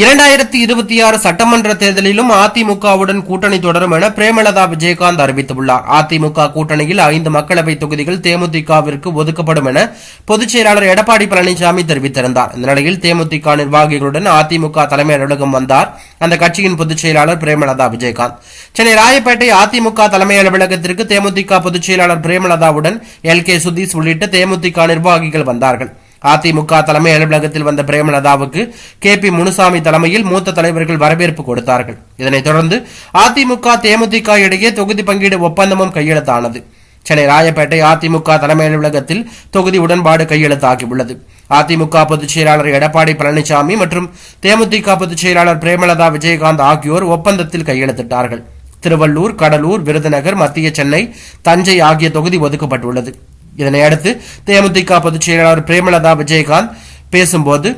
இரண்டாயிரத்தி இருபத்தி ஆறு சட்டமன்ற தேர்தலிலும் அதிமுகவுடன் கூட்டணி தொடரும் என பிரேமலதா விஜயகாந்த் அறிவித்துள்ளார். அதிமுக கூட்டணியில் ஐந்து மக்களவை தொகுதிகள் தேமுதிகவிற்கு ஒதுக்கப்படும் என பொதுச் செயலாளர் எடப்பாடி பழனிசாமி தெரிவித்திருந்தார். இந்த நிலையில் தேமுதிக நிர்வாகிகளுடன் அதிமுக தலைமை அலுவலகம் வந்தார் அந்த கட்சியின் பொதுச் செயலாளர் பிரேமலதா விஜயகாந்த். சென்னை ராயப்பேட்டை அதிமுக தலைமை அலுவலகத்திற்கு தேமுதிக பொதுச் செயலாளர் பிரேமலதாவுடன் எல் கே சுதீஷ் உள்ளிட்ட தேமுதிக நிர்வாகிகள் வந்தார்கள். அதிமுக தலைமை அலுவலகத்தில் வந்த பிரேமலதாவுக்கு கே பி முனுசாமி தலைமையில் மூத்த தலைவர்கள் வரவேற்பு கொடுத்தார்கள். இதனைத் தொடர்ந்து அதிமுக தேமுதிக இடையே தொகுதி பங்கீடு ஒப்பந்தமும் கையெழுத்தானது. சென்னை ராயப்பேட்டை அதிமுக தலைமை அலுவலகத்தில் தொகுதி உடன்பாடு கையெழுத்தாகியுள்ளது. அதிமுக பொதுச் செயலாளர் எடப்பாடி பழனிசாமி மற்றும் தேமுதிக பொதுச் செயலாளர் பிரேமலதா விஜயகாந்த் ஆகியோர் ஒப்பந்தத்தில் கையெழுத்திட்டார்கள். திருவள்ளூர் கடலூர் விருதுநகர் மத்திய சென்னை தஞ்சை ஆகிய தொகுதி ஒதுக்கப்பட்டுள்ளது. இதனையடுத்து தேமுதிக பொதுச் செயலாளர் பிரேமலதா விஜயகாந்த் பேசும்போது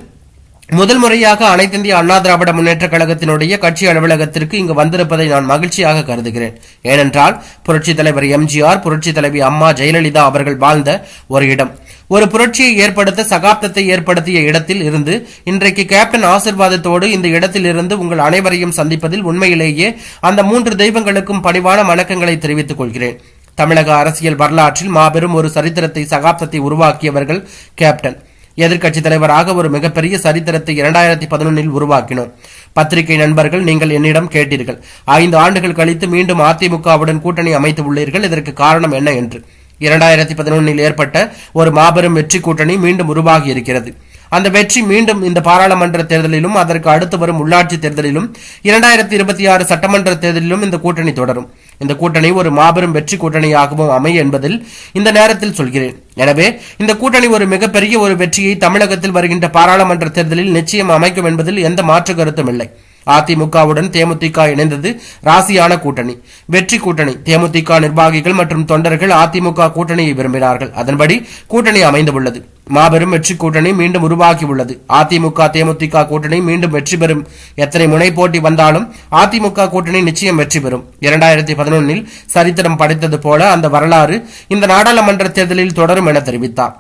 முதல் முறையாக அனைத்திந்திய அண்ணா திராவிட முன்னேற்ற கழகத்தினுடைய கட்சி அலுவலகத்திற்கு இங்கு வந்திருப்பதை நான் மகிழ்ச்சியாக கருதுகிறேன். ஏனென்றால் புரட்சித் தலைவர் எம்ஜிஆர் புரட்சித் தலைவி அம்மா ஜெயலலிதா அவர்கள் வாழ்ந்த ஒரு இடம். ஒரு புரட்சியை ஏற்படுத்த சகாப்தத்தை ஏற்படுத்திய இடத்தில் இருந்து இன்றைக்கு கேப்டன் ஆசிர்வாதத்தோடு இந்த இடத்தில் இருந்து உங்கள் அனைவரையும் சந்திப்பதில் உண்மையிலேயே அந்த மூன்று தெய்வங்களுக்கும் பணிவான வணக்கங்களை தெரிவித்துக் கொள்கிறேன். தமிழக அரசியல் வரலாற்றில் மாபெரும் ஒரு சரித்திரத்தை சகாப்தத்தை உருவாக்கியவர்கள் கேப்டன். எதிர்க்கட்சி தலைவராக ஒரு மிகப்பெரிய சரித்திரத்தை இரண்டாயிரத்தி பதினொன்னில் உருவாக்கினோம் பத்திரிகை நண்பர்கள் நீங்கள் என்னிடம் கேட்டீர்கள். ஐந்து ஆண்டுகள் கழித்து மீண்டும் அதிமுகவுடன் கூட்டணி அமைத்து உள்ளீர்கள். இதற்கு காரணம் என்ன என்று. இரண்டாயிரத்தி பதினொன்னில் ஏற்பட்ட ஒரு மாபெரும் வெற்றி கூட்டணி மீண்டும் உருவாகி இருக்கிறது. அந்த வெற்றி மீண்டும் இந்த பாராளுமன்ற தேர்தலிலும் அதற்கு அடுத்து வரும் உள்ளாட்சி தேர்தலிலும் இரண்டாயிரத்தி இருபத்தி ஆறு சட்டமன்ற தேர்தலிலும் இந்த கூட்டணி தொடரும். இந்த கூட்டணி ஒரு மாபெரும் வெற்றி கூட்டணியாகவும் அமை என்பதில் இந்த நேரத்தில் சொல்கிறேன். எனவே இந்த கூட்டணி ஒரு மிகப்பெரிய ஒரு வெற்றியை தமிழகத்தில் வருகின்ற பாராளுமன்ற தேர்தலில் நிச்சயம் அமைக்கும் என்பதில் எந்த மாற்று கருத்தும் இல்லை. அதிமுகவுடன் தேமுதிக இணைந்தது ராசியான கூட்டணி. வெற்றி கூட்டணி. தேமுதிக நிர்வாகிகள் மற்றும் தொண்டர்கள் அதிமுக கூட்டணியை விரும்பினார்கள். அதன்படி கூட்டணி அமைந்துள்ளது. மாபெரும் வெற்றி கூட்டணி மீண்டும் உருவாகியுள்ளது. அதிமுக தேமுதிக கூட்டணி மீண்டும் வெற்றி பெறும். எத்தனை முனை போட்டி வந்தாலும் அதிமுக கூட்டணி நிச்சயம் வெற்றி பெறும். இரண்டாயிரத்தி பதினொன்னில் சரித்திரம் படைத்தது போல அந்த வரலாறு இந்த நாடாளுமன்ற தேர்தலில் தொடரும் என தெரிவித்தார்.